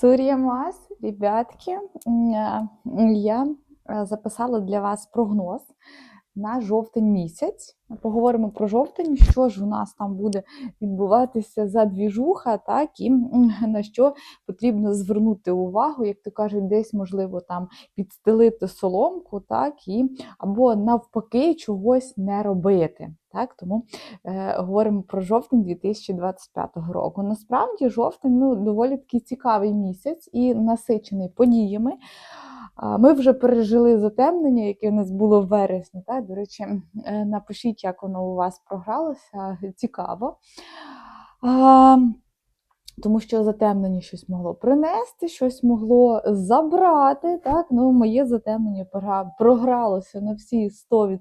Сур'ямас, ребятки, е, я записала для вас прогноз на жовтень місяць. Поговоримо про жовтень, що ж у нас там буде відбуватися за двіжуха, так і на що потрібно звернути увагу, як то кажуть, десь можливо там підстелити соломку, так і або навпаки чогось не робити. Так, тому е, говоримо про жовтень 2025 року. Насправді, жовтень ну, доволі такий цікавий місяць і насичений подіями. Ми вже пережили затемнення, яке у нас було в вересні. Так? До речі, е, напишіть, як воно у вас програлося. Цікаво. Тому що затемнення щось могло принести, щось могло забрати. Так? Ну, Моє затемнення програлося на всі 100%.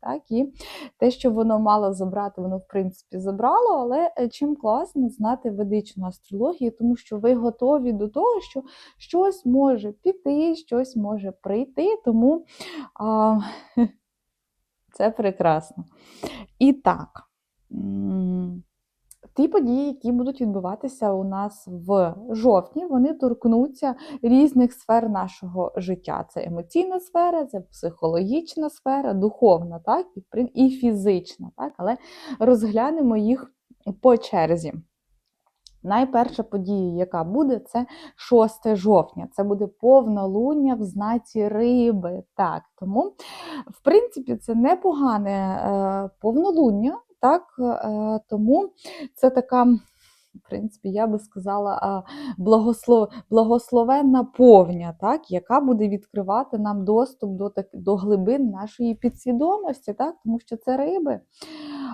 Так? І те, що воно мало забрати, воно в принципі забрало. Але е, чим класно знати ведичну астрологію, тому що ви готові до того, що щось може піти, щось може прийти. Тому а, це прекрасно. І так. Ті події, які будуть відбуватися у нас в жовтні, вони торкнуться різних сфер нашого життя. Це емоційна сфера, це психологічна сфера, духовна, так, і, і фізична. Так, але розглянемо їх по черзі. Найперша подія, яка буде, це 6 жовтня. Це буде повнолуння в знаці риби. Так, тому, в принципі, це непогане е, повнолуння, так, е, тому це така, в принципі, я би сказала, благослов... благословенна повня, так, яка буде відкривати нам доступ до, так... до глибин нашої підсвідомості, так, тому що це риби.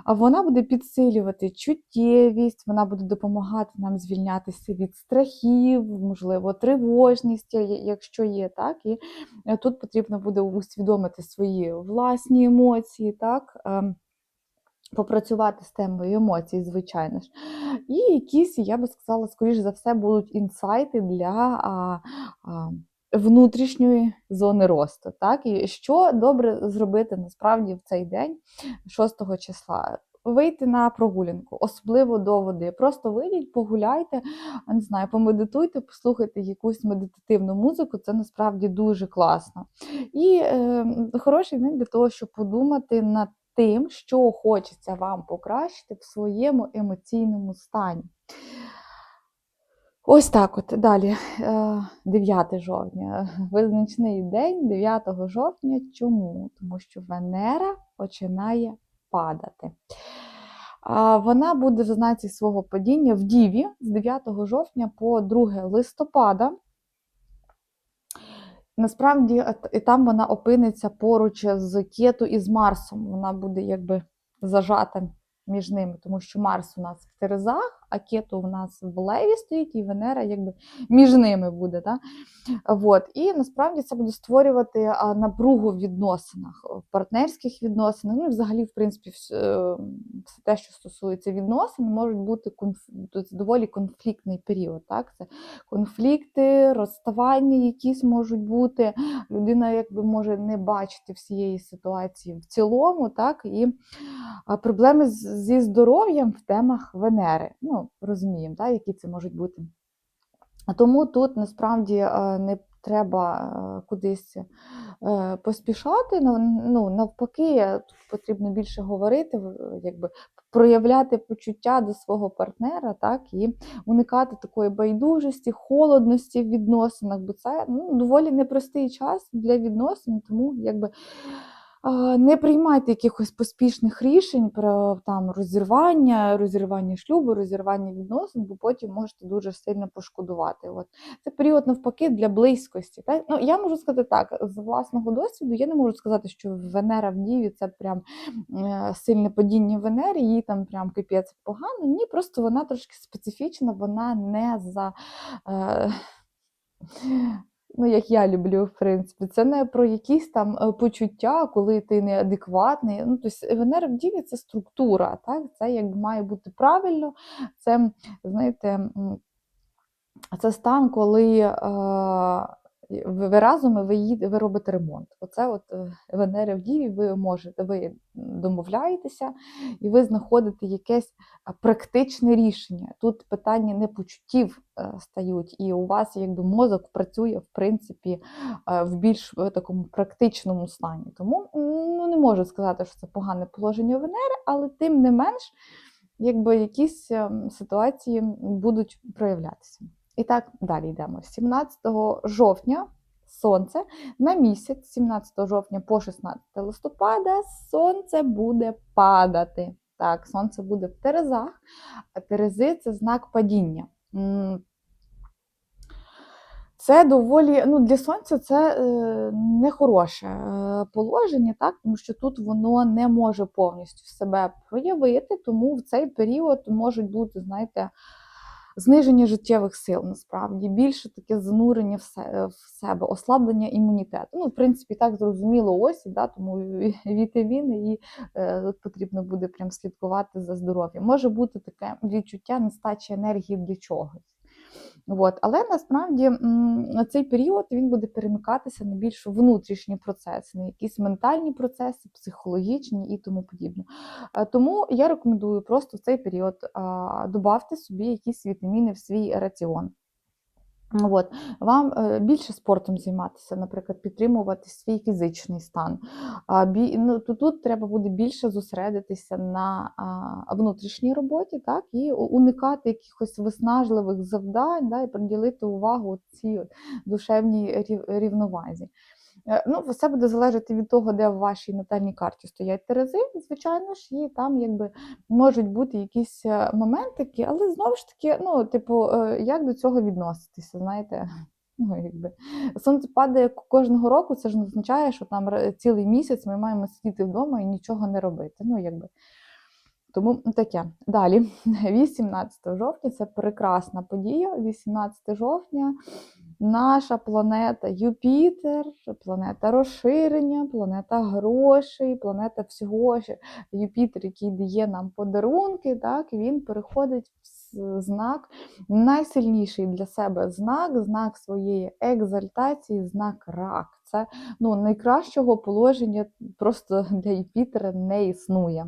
А вона буде підсилювати чуттєвість, вона буде допомагати нам звільнятися від страхів, можливо, тривожність, якщо є, так. І е, тут потрібно буде усвідомити свої власні емоції, так. Попрацювати з темою емоцій, звичайно ж. І якісь, я би сказала, скоріш за все, будуть інсайти для а, а, внутрішньої зони росту. Так? І що добре зробити насправді в цей день, 6 числа? Вийти на прогулянку, особливо до води. Просто вийдіть, погуляйте, не знаю, помедитуйте, послухайте якусь медитативну музику, це насправді дуже класно. І е, хороший день для того, щоб подумати над тим, що хочеться вам покращити в своєму емоційному стані. Ось так от далі, е, 9 жовтня. Визначний день 9 жовтня. Чому? Тому що Венера починає падати. Вона буде в знаці свого падіння в Діві з 9 жовтня по 2 листопада. Насправді, і там вона опиниться поруч з Кету і з Марсом. Вона буде якби зажата між ними, тому що Марс у нас в Терезах, а Кету у нас в Леві стоїть, і Венера якби між ними буде. Да? От. І насправді це буде створювати напругу в відносинах, в партнерських відносинах. Ну і взагалі, в принципі, е, все те, що стосується відносин, можуть бути конф... доволі конфліктний період. Так? Це конфлікти, розставання якісь можуть бути. Людина якби може не бачити всієї ситуації в цілому, так? І проблеми зі здоров'ям в темах Венери. Ну, розуміємо, так? які це можуть бути. Тому тут насправді е, не треба е, кудись е, поспішати. Ну, ну, навпаки, тут потрібно більше говорити, якби проявляти почуття до свого партнера, так, і уникати такої байдужості, холодності в відносинах, бо це ну, доволі непростий час для відносин, тому якби. Не приймайте якихось поспішних рішень про там розірвання, розірвання шлюбу, розірвання відносин, бо потім можете дуже сильно пошкодувати. От це період навпаки для близькості. Так? Ну, я можу сказати так, з власного досвіду, я не можу сказати, що Венера в Діві це прям е, сильне падіння Венери, їй там прям капець погано. Ні, просто вона трошки специфічна, вона не за. Е, Ну, як я люблю, в принципі, це не про якісь там е, почуття, коли ти неадекватний. Ну, тобто Венера в Діві це структура, так? Це як має бути правильно. Це, знаєте, це стан, коли е, ви разом і ви, їде, ви робите ремонт. Оце от е, Венера в Діві, ви можете, ви домовляєтеся і ви знаходите якесь практичне рішення. Тут питання не почуттів е, стають, і у вас якби мозок працює в принципі е, в більш такому практичному стані. Тому ну, не можу сказати, що це погане положення Венери, але тим не менш, якби якісь ем, ситуації будуть проявлятися. І так далі йдемо. 17 жовтня сонце на місяць, 17 жовтня по 16 листопада, сонце буде падати. Так, сонце буде в Терезах, а Терези це знак падіння. Це доволі ну для сонця це е, нехороше е, положення, так тому що тут воно не може повністю себе проявити, тому в цей період можуть бути, знаєте, зниження життєвих сил насправді більше таке занурення в се- в себе, ослаблення імунітету. Ну, в принципі, так зрозуміло ось, да, тому вітаміни і е, потрібно буде прям слідкувати за здоров'ям. Може бути таке відчуття нестачі енергії для чогось. От. Але насправді цей період він буде перемикатися на більш внутрішні процеси, на якісь ментальні процеси, психологічні і тому подібне. Е, Тому я рекомендую просто в цей період а, добавте собі якісь вітаміни в свій раціон. От. Вам е, більше спортом займатися, наприклад, підтримувати свій фізичний стан. Ну, то тут треба буде більше зосередитися на внутрішній роботі, так, і уникати якихось виснажливих завдань, да, і приділити увагу цій душевній рів- рівновазі. Е, Ну, все буде залежати від того, де в вашій натальній карті стоять терези, звичайно ж, і там якби можуть бути якісь е, моментики, але знову ж таки, ну, типу, е, як до цього відноситися, знаєте? Ну, якби. Сонце падає кожного року, це ж не означає, що там цілий місяць ми маємо сидіти вдома і нічого не робити. Ну, якби. Тому таке. Далі, 18 жовтня це прекрасна подія. 18 жовтня наша планета Юпітер, планета розширення, планета грошей, планета всього. ще. Юпітер, який дає нам подарунки, так, він переходить в знак, найсильніший для себе знак, знак своєї екзальтації, знак рак. Це ну, найкращого положення просто для Юпітера не існує.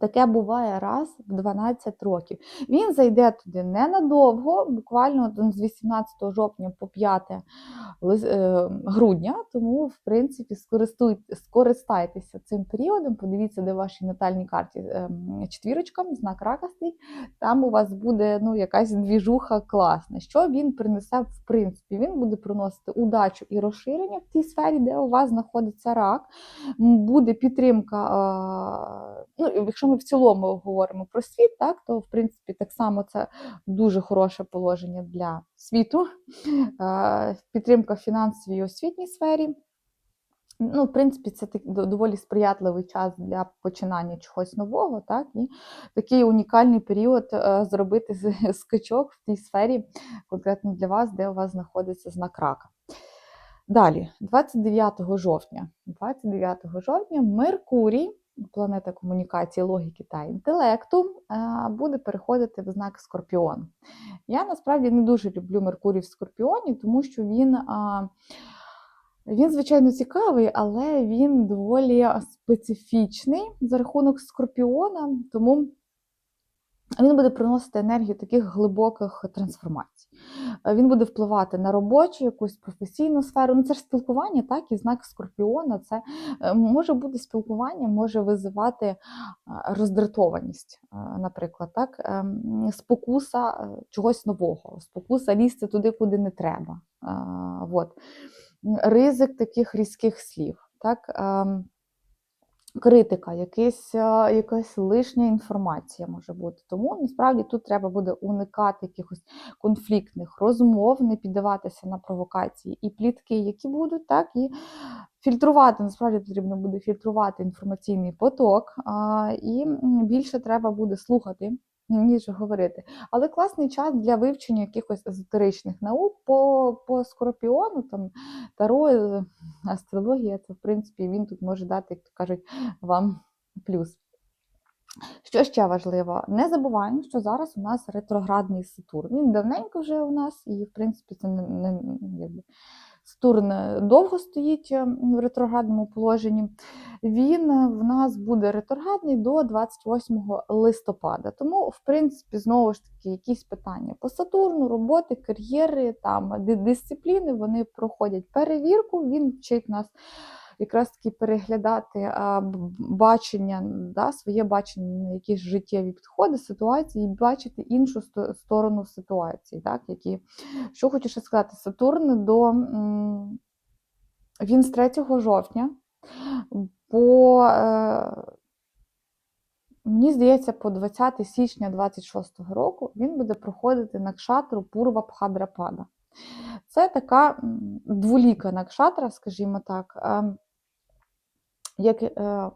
Таке буває раз в 12 років. Він зайде туди ненадовго, буквально з 18 жовтня по 5 е, грудня. Тому, в принципі, скористайтеся цим періодом. Подивіться, де вашій натальній карті ем, четвірочка, знак рака стоїть. Там у вас буде ну, якась двіжуха класна. Що він принесе в принципі? Він буде приносити удачу і розширення в тій сфері, де у вас знаходиться рак. Буде підтримка. Ну, якщо ми в цілому говоримо про світ, так то в принципі так само це дуже хороше положення для світу. Е, Підтримка в фінансовій і освітній сфері. Ну, в принципі, це доволі сприятливий час для починання чогось нового, так і такий унікальний період е, зробити скачок в тій сфері, конкретно для вас, де у вас знаходиться знак рака. Далі, 29 жовтня. 29 жовтня Меркурій, планета комунікації, логіки та інтелекту, е, буде переходити в знак Скорпіон. Я насправді не дуже люблю Меркурій в Скорпіоні, тому що він. він, звичайно, цікавий, але він доволі специфічний за рахунок скорпіона, тому він буде приносити енергію таких глибоких трансформацій. Е, Він буде впливати на робочу, якусь професійну сферу. Ну, це ж спілкування, так, і знак скорпіона. Це е, може бути спілкування, може визивати е, роздратованість, наприклад, так, ем, спокуса чогось нового, спокуса лізти туди, куди не треба. От ризик таких різких слів, так? Критика, якийсь, е, якась лишня інформація може бути. Тому насправді тут треба буде уникати якихось конфліктних розмов, не піддаватися на провокації і плітки, які будуть, так, і фільтрувати. Насправді потрібно буде фільтрувати інформаційний поток, і більше треба буде слухати. Ніж говорити. Але класний час для вивчення якихось езотеричних наук по, по скорпіону, там таро, е, астрологія, це в принципі він тут може дати, як то кажуть, вам плюс. Що ще важливо? Не забуваємо, що зараз у нас ретроградний Сатурн. Він давненько вже у нас, і в принципі це не, не якби, Сатурн довго стоїть е, в ретроградному положенні. Він е, в нас буде ретроградний до 28 листопада. Тому, в принципі, знову ж таки, якісь питання по Сатурну, роботи, кар'єри, там дисципліни, вони проходять перевірку. Він вчить нас якраз таки переглядати бачення, да, своє бачення на якісь життєві підходи, ситуації, і бачити іншу сторону ситуації. Так, які... Що хочу ще сказати, Сатурн до він з 3 жовтня по е, Мені здається, по 20 січня 26 року він буде проходити накшатру Пурва Пхадрапада. Це така дволіка накшатра, скажімо так, ем, як, е,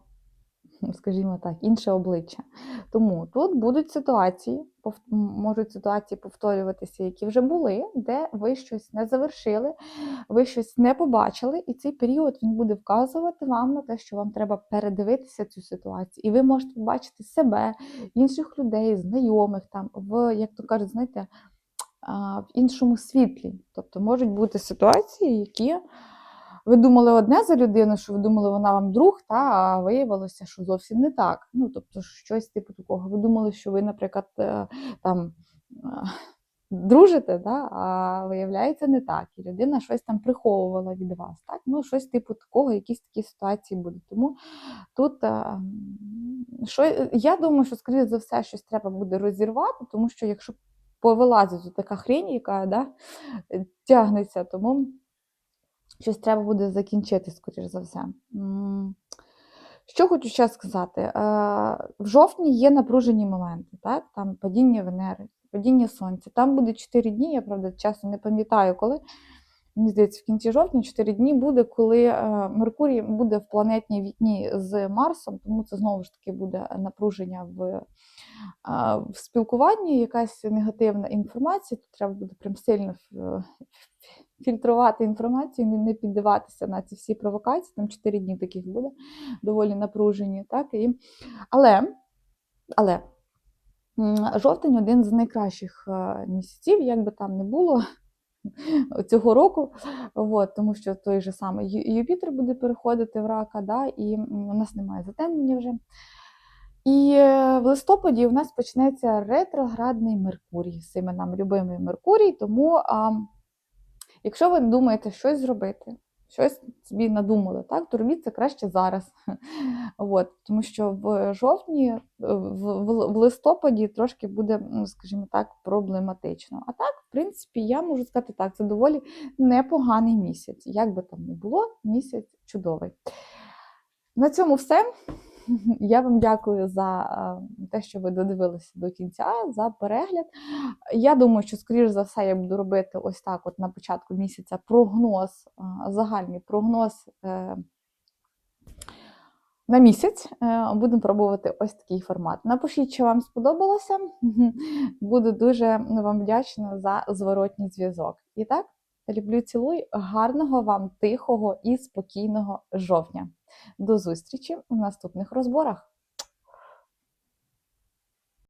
скажімо так, інше обличчя. Тому тут будуть ситуації, можуть ситуації повторюватися, які вже були, де ви щось не завершили, ви щось не побачили, і цей період він буде вказувати вам на те, що вам треба передивитися цю ситуацію. І ви можете побачити себе, інших людей, знайомих там, в, як то кажуть, знаєте, в іншому світлі. Тобто можуть бути ситуації, які ви думали одне за людину, що ви думали, вона вам друг, та, а виявилося, що зовсім не так. Ну, тобто, щось типу такого. Ви думали, що ви, наприклад, е, там. е, Дружите, да? а виявляється не так. І людина щось там приховувала від вас. Так? Ну, щось типу такого, якісь такі ситуації будуть. Тому тут е, що, я думаю, що, скоріше за все, щось треба буде розірвати, тому що якщо повилазить така хрень, яка да, тягнеться, тому щось треба буде закінчити, скоріш за все. Що хочу ще сказати? Е, В жовтні є напружені моменти, так? Там падіння Венери, падіння Сонця. Там буде 4 дні, я правда часу не пам'ятаю, коли. Мені здається, в кінці жовтня 4 дні буде, коли е, Меркурій буде в планетній вікні з Марсом, тому це знову ж таки буде напруження в, в спілкуванні, якась негативна інформація. Тут треба буде прям сильно фільтрувати інформацію, не, піддаватися на ці всі провокації. Там 4 дні таких буде доволі напружені. Так? І... Але, але жовтень один з найкращих е, місяців, як би там не було цього року, от, тому що той же самий Юпітер буде переходити в рака, да, і у нас немає затемнення вже. І е, в листопаді у нас почнеться ретроградний Меркурій, з іменам, любимий Меркурій. Тому, а, якщо ви думаєте щось зробити, щось собі надумали, так, то робіть це краще зараз. От, тому що в жовтні, е, в, листопаді трошки буде, скажімо так, проблематично. А так, в принципі, я можу сказати так, це доволі непоганий місяць. Як би там не було, місяць чудовий. На цьому все. Я вам дякую за е, те, що ви додивилися до кінця, за перегляд. Я думаю, що, скоріш за все, я буду робити ось так: от на початку місяця прогноз, е, загальний прогноз. е, На місяць будемо пробувати ось такий формат. Напишіть, чи вам сподобалося. Буду дуже вам вдячна за зворотній зв'язок. І так, люблю, цілуй, гарного вам тихого і спокійного жовтня. До зустрічі у наступних розборах.